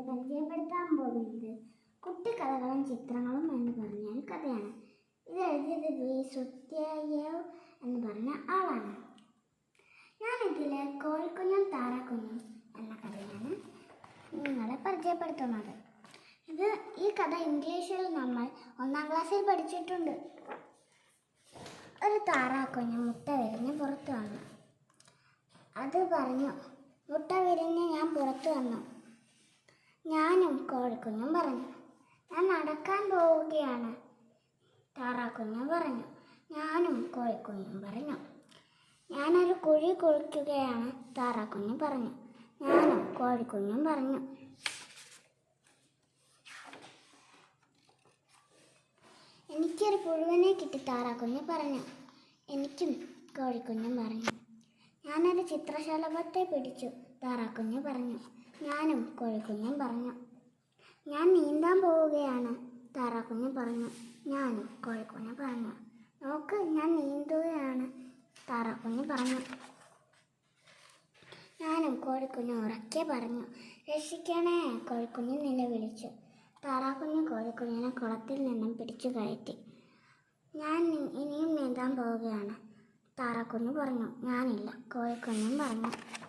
പരിചയപ്പെടുത്താൻ പോകുന്നത്. കുട്ടിക്കഥകളും ചിത്രങ്ങളും എന്ന് പറഞ്ഞ ഒരു കഥയാണ്. ഇത് എഴുതിയത് വി. സുത്യയവ് എന്ന് പറഞ്ഞ ആളാണ്. ഞാനിതിലെ കോഴിക്കുഞ്ഞും താറാക്കുഞ്ഞും എന്ന കഥയാണ് നിങ്ങളെ പരിചയപ്പെടുത്തുന്നത്. ഇത് ഈ കഥ ഇംഗ്ലീഷിൽ നമ്മൾ ഒന്നാം ക്ലാസ്സിൽ പഠിച്ചിട്ടുണ്ട്. ഒരു താറാക്കുഞ്ഞ് മുട്ട വിരിഞ്ഞ് പുറത്തു വന്നു. അത് പറഞ്ഞു മുട്ട വിരിഞ്ഞ് ഞാൻ പുറത്തു വന്നു. കോഴിക്കുഞ്ഞും പറഞ്ഞു. ഞാൻ നടക്കാൻ പോവുകയാണ് താറാക്കുഞ്ഞും പറഞ്ഞു. ഞാനും കോഴിക്കുഞ്ഞും പറഞ്ഞു. ഞാനൊരു കുഴി കുഴിക്കുകയാണ് താറാക്കുഞ്ഞ് പറഞ്ഞു. ഞാനും കോഴിക്കുഞ്ഞും പറഞ്ഞു. എനിക്കൊരു പുഴുവനെ കിട്ടി താറാക്കുഞ്ഞ് പറഞ്ഞു. എനിക്കും കോഴിക്കുഞ്ഞും പറഞ്ഞു. ഞാനൊരു ചിത്രശലഭത്തെ പിടിച്ചു താറാക്കുഞ്ഞ് പറഞ്ഞു. ഞാനും കോഴിക്കുഞ്ഞും പറഞ്ഞു. ഞാൻ നീന്താൻ പോവുകയാണ്. താറാക്കുഞ്ഞ് പറഞ്ഞു. ഞാനും കോഴിക്കുഞ്ഞ് പറഞ്ഞു. നോക്ക് ഞാൻ നീന്തുകയാണ്. താറാക്കുഞ്ഞ് പറഞ്ഞു. ഞാനും കോഴിക്കുഞ്ഞ് ഉറക്കെ പറഞ്ഞു. രക്ഷിക്കണേ കോഴിക്കുഞ്ഞ് നിലവിളിച്ചു. താറാക്കുഞ്ഞ് കോഴിക്കുഞ്ഞിനെ കുളത്തിൽ നിന്നും പിടിച്ചു കയറ്റി. ഞാൻ ഇനിയും നീന്താൻ പോവുകയാണ്. താറാക്കുഞ്ഞ് പറഞ്ഞു. ഞാനില്ല കോഴിക്കുഞ്ഞും പറഞ്ഞു.